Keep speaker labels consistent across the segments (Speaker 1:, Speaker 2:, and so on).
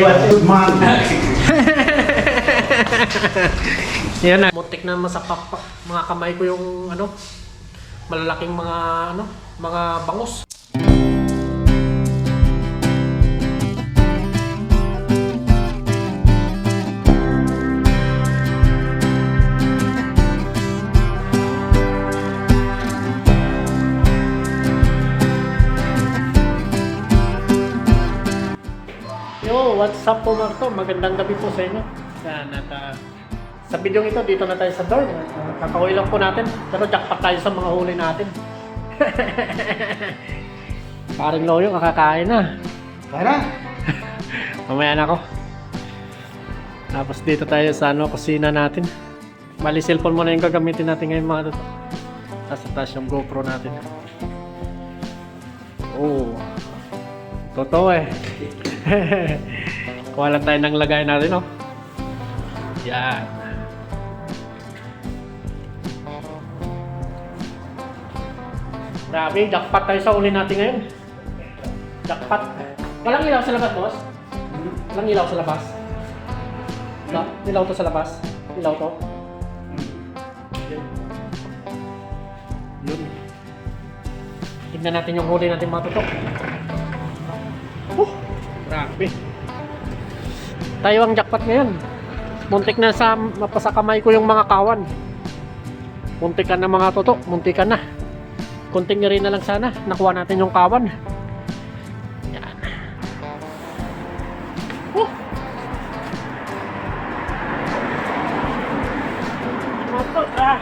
Speaker 1: Man.
Speaker 2: Yan na. Muntik na masapak pa. Mga kamay ko yung ano, malalaking mga ano, mga bangus. What's up po Marto? Magandang gabi po sa inyo. Yan, at ah, sa video ito, dito na tayo sa dorm. Kakauwi lang po natin. Pero jackpot tayo sa mga huli natin. Paring Loyo, kakakain na.
Speaker 1: Tara.
Speaker 2: Mamaya na ako. Tapos dito tayo sa ano, kusina natin. Bali, cellphone muna yung gagamitin natin ngayon mga toto. Tapos taas yung GoPro natin. Oh. Totoo eh. Kuha lang tayo ng lagay natin, oh. Yan. Grabe, jackpot tayo sa uli natin ngayon. Jackpot. Walang ilaw sa labas, boss? Walang ilaw sa labas? No? Ilaw to sa labas? Ilaw to? Yun. Tignan natin yung huli natin mga tutok. Uh, grabe. Tayo ang jackpot ngayon. Muntik na sa mapasa kamay ko yung mga kawan. Muntik ka na mga tutok. Muntik ka na. Kunting rin na lang sana. Nakuha natin yung kawan. Yan. Mga tutok, ah.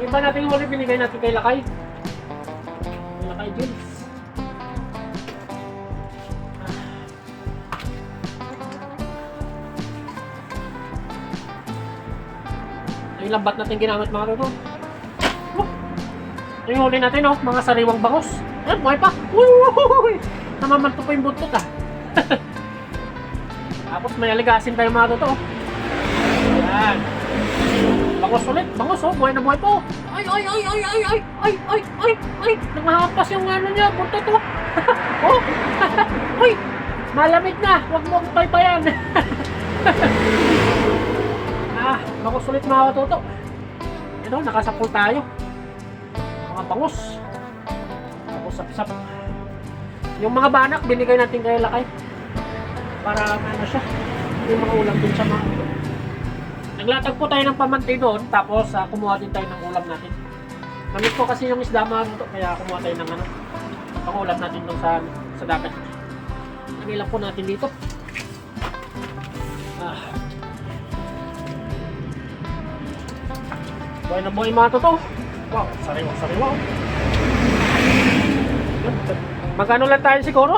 Speaker 2: Yung iba natin huli binigay natin kay Lakay. Kay Lakay James. Lambat natin ginamit mga tuto. Oh. Yung natin oh, mga sariwang bangos. Eh, buhay pa. Uy, uy, uy, uy. Namamanto pa yung buntot ah. Tapos may aligasin tayo mga tuto. Yan. Bangos ulit, bangos oh, buhay na buhay po. Ay, ay, ay, ay, ay, ay, ay, ay, ay, ay, nangahampas yung ano niya, buntot oh. oh, ay, malamig na, huwag mo akong paypayan. Ah, bangos ulit mga katuto. Ito, nakasapul tayo. Mga bangos. Tapos sap-sap. Yung mga banak, binigay natin kay Lakay. Para ano siya, yung mga ulam din sa mga Naglatag po tayo ng pamanti doon, tapos ah, kumuha din tayo ng ulam natin. Namit ko kasi yung isda mga dito, kaya kumuha tayo ng ano, pang ulam natin doon sa, sa dagat. Lagay lang po natin dito. Ah. Buhay na buhay mga totoo. Wow, sariwa, sariwa. Magkano lang tayo siguro?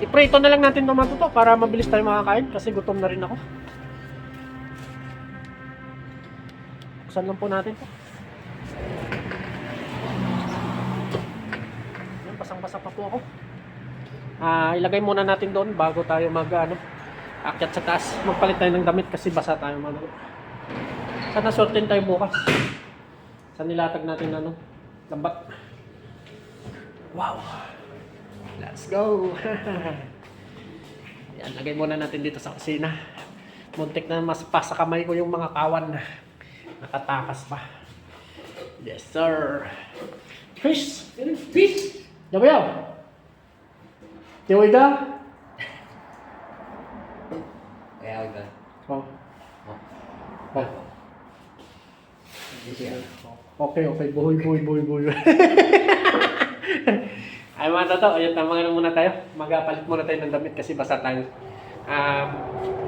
Speaker 2: I-prito na lang natin ito mga totoo para mabilis tayo makakain kasi gutom na rin ako. Buksan lang po natin to. Basang-basa pa po ako. Ah, ilagay muna natin doon bago tayo mag ano, akyat sa taas. Magpalit tayo ng damit kasi basa tayo mga Sana sortin tayo bukas. Sa nilatag natin ano, lambat. Wow. Let's go. Yan, lagay muna natin dito sa kusina. Muntik na mas pa sa kamay ko yung mga kawan. Nakatakas pa. Yes, sir. Fish! Fish! Yabayaw! Tiway ka?
Speaker 3: Kaya udah.
Speaker 2: Oh. Oh. Okay, okay. Buhay, buhay, buhay, buhay. Ay mga totoo, ayun, tama na muna tayo. Magapalit muna tayo ng damit kasi basa tayo. Um,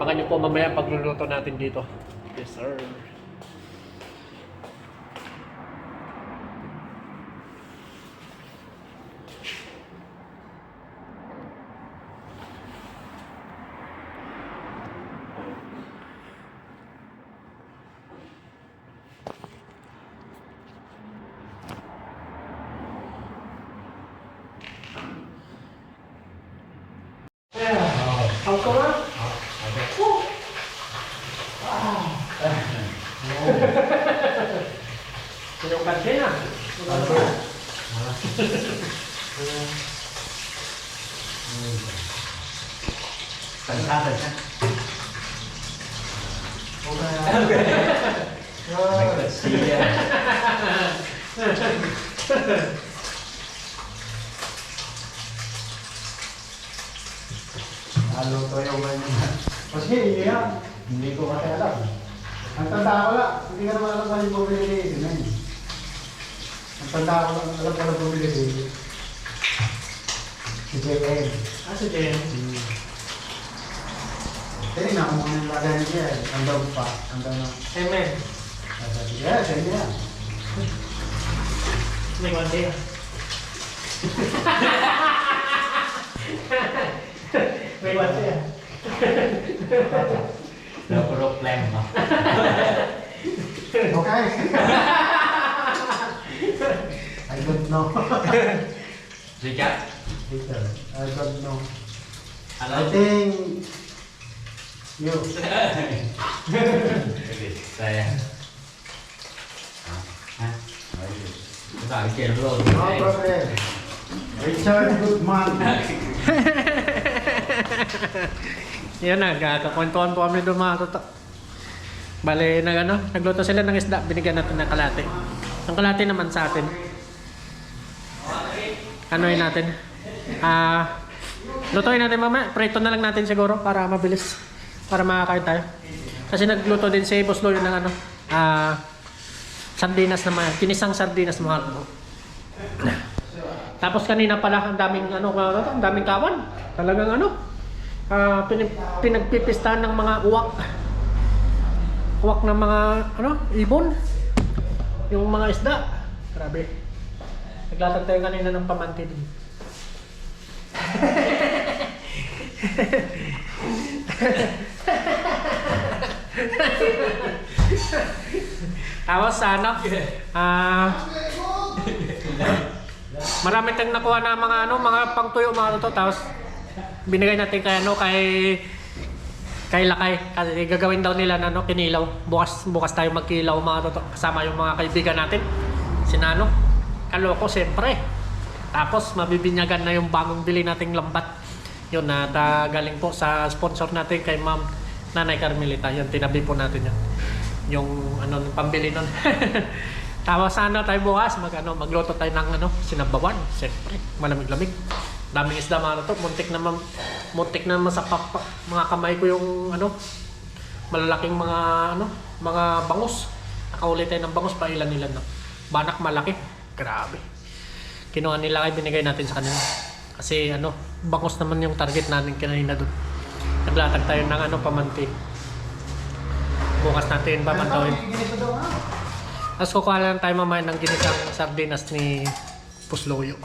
Speaker 2: baka nyo po mamaya pagluluto natin dito. Yes, sir. สัญชาติสั
Speaker 3: ญชาติ
Speaker 1: โอเค
Speaker 3: ไ
Speaker 1: ม่เกิดซ
Speaker 3: ีอ่ะ
Speaker 1: Naluto yung manila. Kasi yan, hindi ko kasi alam. Ang tanda ko lang, hindi ka naman alam saan yung bumili ni eh. Ang tanda ko lang, alam ko lang bumili ni Edwin. Si JM.
Speaker 2: Ah, si Jen.
Speaker 1: Tinignan ko muna yung lagay niya eh. Ang daw pa. Ang daw na.
Speaker 2: Amen.
Speaker 1: Sabi ko, yeah, sa'yo yan.
Speaker 2: May one day. May one day.
Speaker 3: No problem. ah.
Speaker 1: Okay. I don't know.
Speaker 3: Siya.
Speaker 1: Peter, I don't know. I think you.
Speaker 3: Saya. Hah? Sabi siya bro.
Speaker 1: No problem. Richard Goodman.
Speaker 2: Yan na, kakakwentuhan po kami doon mga toto. Bale, nag, ano, nagluto sila ng isda, binigyan natin ng kalate. Ang kalate naman sa atin. Ano yun natin? Ah, lutuin natin mamaya. Prito na lang natin siguro para mabilis. Para makakain tayo. Kasi nagluto din si Boss Loyo ng ano, ah, sardinas naman. Kinisang sardinas mga toto. Tapos kanina pala ang daming ano, toto, ang daming kawan. Talagang ano, ah pinag- pinagpipistahan ng mga uwak. Uwak ng mga ano, ibon. Yung mga isda. Grabe. Naglatag tayo kanina ng pamanti. Tapos ano, ah marami tayong nakuha na mga ano, mga pangtuyo mga to tapos binigay natin kay ano kay kay Lakay. Kasi gagawin daw nila na ano kinilaw. Bukas bukas tayo magkilaw mga toto kasama yung mga kaibigan natin. Sinano kaloko siyempre. Tapos mabibinyagan na yung bagong bili nating lambat yun na ta, galing po sa sponsor natin kay ma'am Nanay Carmelita. Yun tinabi po natin yun. Yung ano pambili nun. Tapos ano tayo bukas. Mag ano magluto tayo ng ano sinabawan. Siyempre malamig-lamig. Daming isda mga to. Muntik na mam- muntik na masapak pa, mga kamay ko yung ano malalaking mga ano mga bangus. Nakahuli tayo ng bangus pa ilan ilan na. Banak malaki. Grabe. Kinuha nila kay binigay natin sa kanila. Kasi ano bangus naman yung target natin kanina doon naglatag tayo ng ano pamanti bukas natin babantawin
Speaker 1: ah.
Speaker 2: tapos kukuha lang tayo mamaya ng ginisang sardinas ni Pusloyo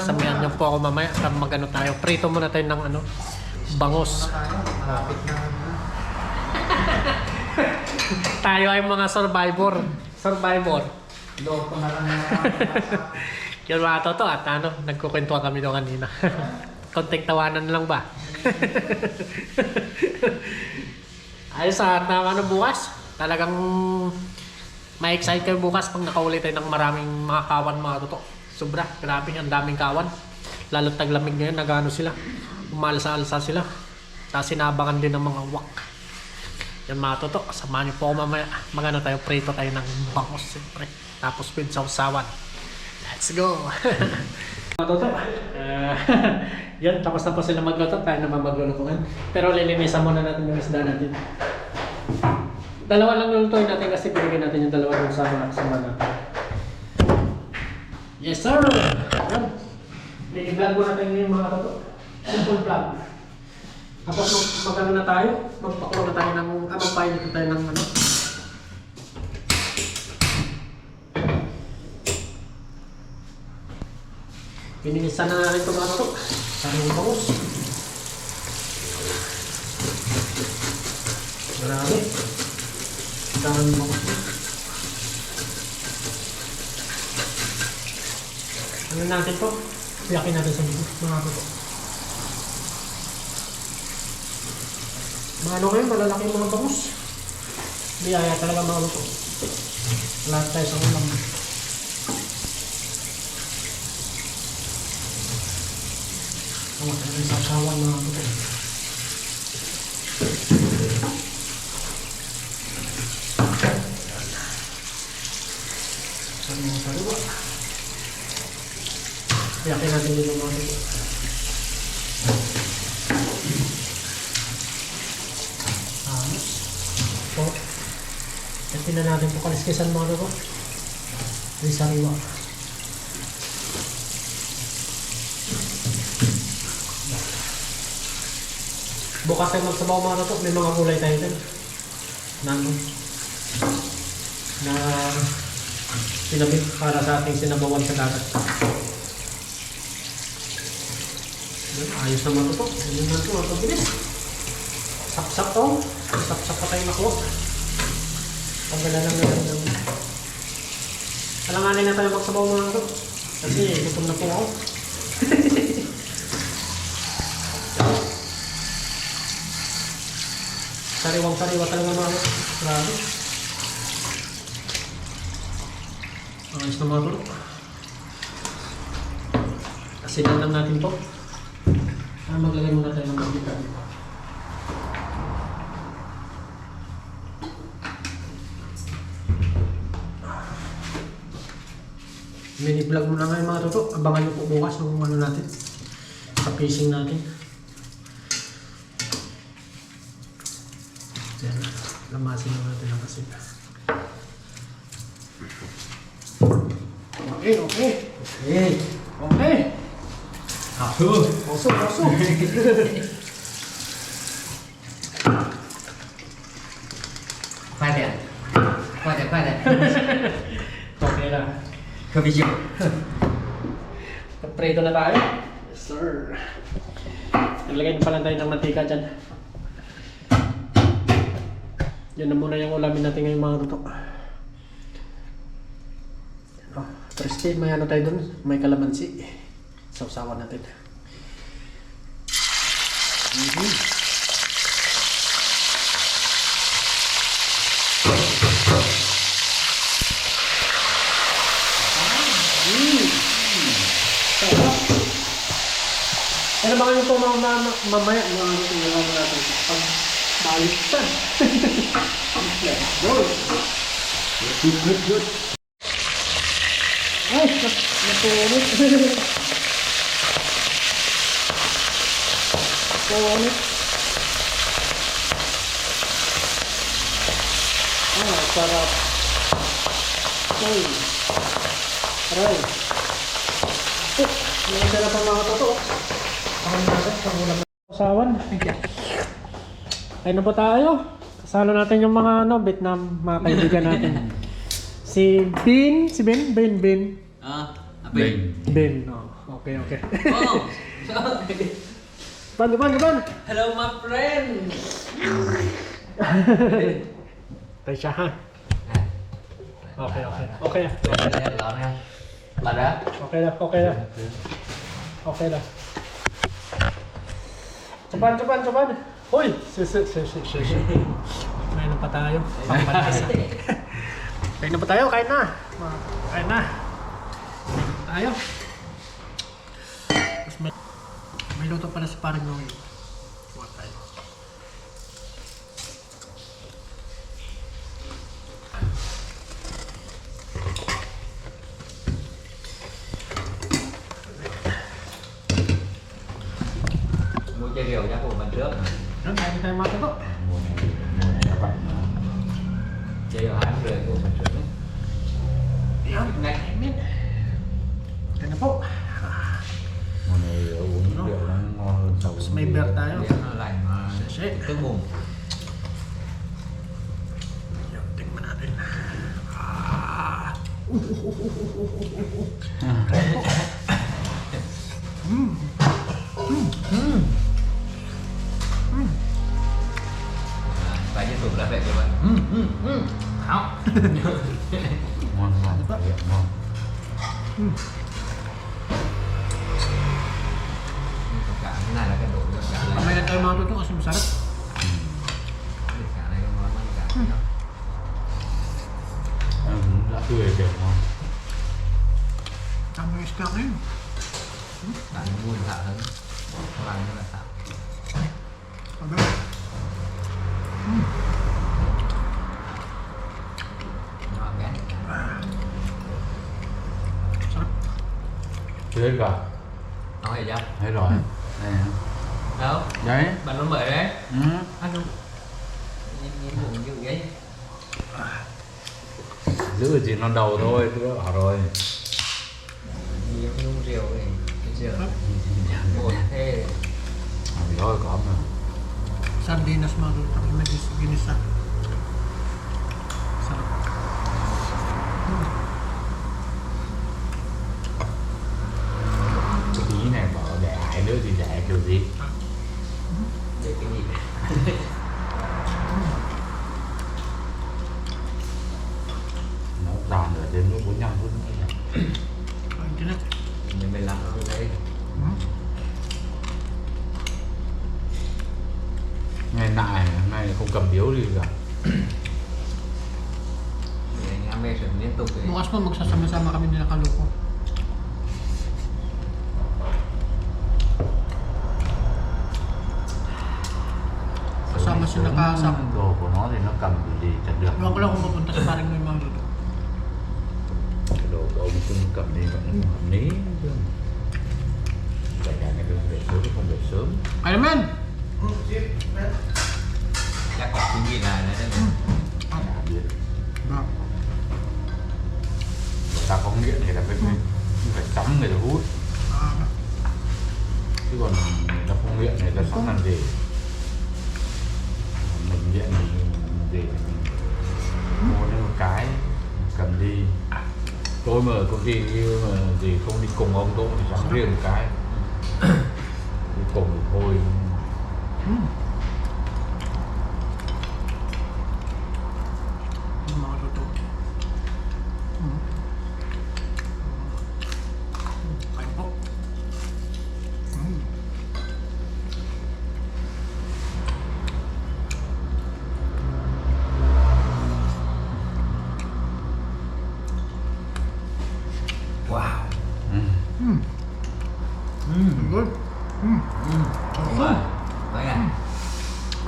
Speaker 2: Samayan niyo po ako mamaya para magano tayo. Prito muna tayo ng ano,
Speaker 1: na.
Speaker 2: Tayo ay mga survivor. Survivor.
Speaker 1: Loko na lang yung
Speaker 2: Yun mga toto at ano, nagkukwentuhan kami doon kanina. Konting tawanan lang ba? Ayos sa na ano bukas. Talagang ma-excite kayo bukas pag nakaulit tayo ng maraming mga kawan mga toto. Sobra, grabe, ang daming kawan. Lalo taglamig ngayon, nagano sila. Umalsa-alsa sila. Tapos sinabangan din ng mga wak. Yan mga toto, samahan niyo po mamaya. Magano tayo, prito tayo ng bangos siyempre. Tapos with sausawan. Let's go! mga toto, uh, yan, tapos na po sila magluto. Tayo naman maglulutuan. Pero lilinisan muna natin yung isda natin. Dalawa lang lulutuin natin kasi binigyan natin yung dalawa dun sa sama natin. Yes sir! Yan. I-vlog mo natin yung mga toto. Simple vlog. Tapos mag na tayo, magpakulo na tayo ng, ah, magpainit na tayo ng ano. Pininisan na natin ito mga to. Sana yung bangus. Marami. Dami yung bangus. Ano natin to? Yakin natin sa mga to. Mga ano kayo, malalaki yung mga bangus. Biyaya talaga mga luto. Lahat tayo sa ulam. Ang matagal sa asawa mga kapatid. Ang mga kaliwa. Yakin natin dito mga kapatid. Tapos, po, ito na natin po kaliskisan mga kapatid. Ito yung sariwa. Ito Bukas tayo magsabaw mga tuto. May mga kulay tayo dyan. Nandun. Na pinabit para sa ating sinabawan sa dagat. Ayos naman ito. Ayun na ito, ang pabilis. Saksak to. Saksak pa tayo nakuha. Pagdala lang natin ng... Alanganin na tayo magsabaw mga ito. Kasi gutom na po ako. Sariwang sariwa talaga mga. Grabe. Ayos na mga tulog. Asinan lang natin to. Ah, maglagay muna tayo ng dito. Mini vlog muna ngayon mga toto. Abangan nyo po bukas ng ano natin. Sa pacing natin. Kalamasin lang natin ang asin. Okay, okay.
Speaker 1: Okay.
Speaker 2: Okay.
Speaker 3: Aso.
Speaker 2: Aso, aso.
Speaker 3: Quay đẹp Quay đẹp, quay đẹp
Speaker 2: Okay na.
Speaker 3: Kabigyo.
Speaker 2: Preto na tayo. Yes, sir. Naglagay na pala tayo ng mantika dyan. Yan na muna yung ulamin natin ngayong mga tutok. Oh, crispy, may ano tayo dun. May kalamansi. Sausawan natin. Mhm. Sarap. Ano ba kayo mama, mamaya mga ano tingnan natin pag baliktad. Let's go. Good, good, good. Ay, nap- napunit. Napunit. Ah, sarap. Ay. Aray. Oh, may sarap ang mga totoo. Pakang natin, pangulam na. Usawan. Ay na po tayo. Kasalo natin yung mga ano, Vietnam, mga kaibigan natin. si Bin, si Ben, Ben, Ben.
Speaker 3: Ah, apa ini?
Speaker 2: Ben, oh, okay, okay.
Speaker 3: Oh,
Speaker 2: Ban, ban, ban.
Speaker 3: hello my friend.
Speaker 2: Tayo siya, ha? Okay, okay. Okay,
Speaker 3: Lihat lah ya. Ada?
Speaker 2: okay na, okay na. Okay na. Saban, saban, saban. Hoy! Si, si, si, si, si, si. Kain na pa tayo. Kain na pa tayo, kain na. Kain na. Tayo. Tapos may, may luto pala sa parang Noel. Kuha tayo.
Speaker 3: Mua chai rượu chắc của mình trước.
Speaker 2: Ano, kain tayo
Speaker 3: hai rưỡi của mình trước.
Speaker 2: Yan.
Speaker 3: Ngay.
Speaker 2: Kain na po.
Speaker 4: Hơn so
Speaker 2: Tapos may beer tayo.
Speaker 3: Nó lành mà.
Speaker 2: Shit.
Speaker 3: Tương bùng.
Speaker 2: Yan, tingnan natin. Ah.
Speaker 3: Phải
Speaker 4: ngon ngon rượu ngon
Speaker 3: cái độ cả này.
Speaker 2: Kamay na tayo mga toto kasi masarap.
Speaker 3: Ghét.
Speaker 2: Sarap.
Speaker 4: tươi cả
Speaker 3: nói gì chứ
Speaker 4: Hết rồi. Đây nè.
Speaker 3: đâu?
Speaker 4: Đấy.
Speaker 3: Bạn nó mở đấy.
Speaker 4: Ừ.
Speaker 3: ăn không nhìn nhìn bụng như vậy.
Speaker 4: Giữ chỉ non đầu thôi Tôi đã bảo rồi.
Speaker 3: Nhiều cái nung rượu này cái rượu. Một thế.
Speaker 4: Thì thôi có mà.
Speaker 2: Sardinas mga tol. Tapos magsasama-sama kami nila Kaloko. Kasama
Speaker 4: nó thì nó cầm kiểu gì chặt được
Speaker 2: Ewan ko lang. Kung mapunta sa paring may mga luto.
Speaker 4: Cái đồ của ông cưng cầm đi vẫn hợp lý chứ Vậy là ngày đường về sớm không về sớm
Speaker 2: Kaya
Speaker 4: ta có nghiện thì là phải, phải, phải sắm người ta hút. Chứ còn người ta không nghiện người ta sắm làm gì? Mình nghiện thì gì thì mình mua lên một cái cầm đi. Tôi mà công ty như mà gì không đi cùng ông tôi thì sắm riêng một cái. Đi cùng thì thôi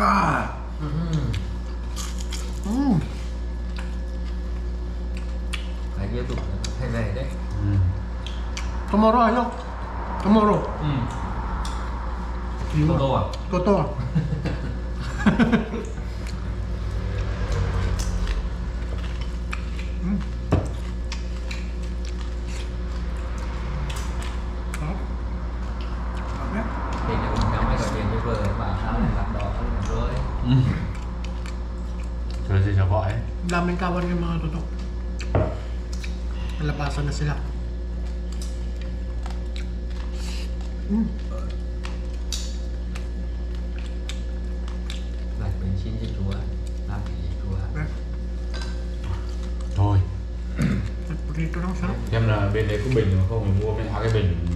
Speaker 3: อ่า
Speaker 2: อืม아
Speaker 3: 얘
Speaker 2: 도
Speaker 3: 해놔야
Speaker 2: 돼? โทโม
Speaker 3: โร่ยกโทโมโร่อ.โตโต
Speaker 4: อะ โตโต
Speaker 2: Daming kawan yung mga tutok. Nalabasan na sila. Mm.
Speaker 3: lại mình xin cho chúa làm gì cho chúa
Speaker 2: Eh,
Speaker 4: Thôi
Speaker 2: Prito lang sarap.
Speaker 4: Xem là bên đấy có bình mà không thì mua bên hai cái bình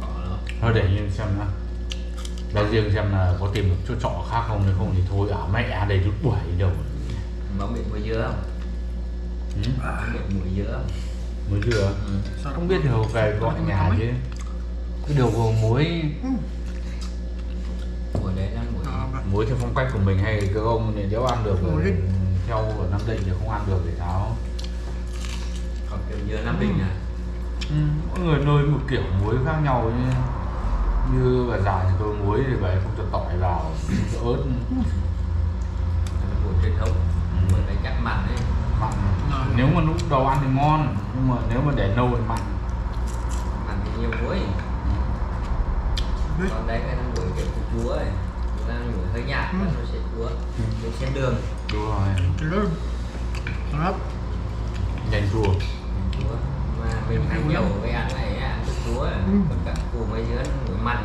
Speaker 3: có đó
Speaker 4: Thôi để nhìn xem nào Ra riêng xem là có tìm được chỗ trọ khác không Nếu không thì thôi ở mẹ đây lúc buổi đâu
Speaker 3: bóng bị mùi dứa không
Speaker 4: ừ?
Speaker 3: bóng bị mùi dứa không
Speaker 4: Mới vừa
Speaker 3: ừ.
Speaker 2: Sarap.
Speaker 4: Không biết thì hồi về gọi nhà chứ Cái điều của muối
Speaker 3: mùi đấy là mùi
Speaker 2: Ah, ba.
Speaker 4: Muối theo phong cách của mình hay cái ông này nếu ăn được
Speaker 2: Muối.
Speaker 4: rồi Theo ở Nam Định thì không ăn được thì sao
Speaker 3: còn kiểu dứa nam định à
Speaker 4: ừ. Mỗi người nơi một kiểu muối khác nhau như Như bà già thì tôi muối thì bà ấy không cho tỏi vào Không cho ớt.
Speaker 3: Mùi truyền thống mùi đấy chắc mặn đấy
Speaker 4: mặn. Nếu mà lúc đầu ăn thì ngon nhưng mà nếu mà để lâu thì mặn.
Speaker 3: Mặn thì nhiều muối. Còn đấy cái nó mùi kiểu của chúa ấy. Chúng ta mùi hơi nhạt
Speaker 2: Ừ.
Speaker 3: nó sẽ chúa để xem đường.
Speaker 4: Đúng rồi.
Speaker 2: Tulog. Sarap.
Speaker 4: nhanh chua.
Speaker 3: Mà mình ăn nhiều cái ăn ăn chúa.
Speaker 2: Ừ.
Speaker 3: còn cả củ mấy dứa nó mùi mặn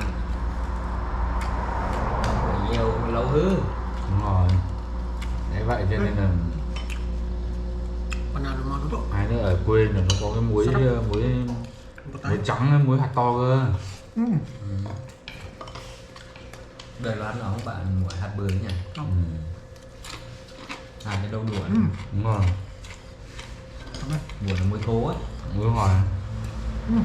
Speaker 3: mùi nhiều lâu hư
Speaker 4: đúng rồi đấy vậy cho nên là
Speaker 2: tutok.
Speaker 4: hai nữa ở quê là nó có cái muối
Speaker 2: Sao?
Speaker 4: muối muối trắng muối hạt to cơ
Speaker 2: Mm.
Speaker 3: đời loán nó không bạn mùi hạt bưởi nhỉ
Speaker 4: ừ.
Speaker 3: hạt cái đâu đùa
Speaker 2: Mm.
Speaker 4: đúng rồi
Speaker 3: mùi là muối thố ấy
Speaker 4: muối hỏi
Speaker 2: Mm.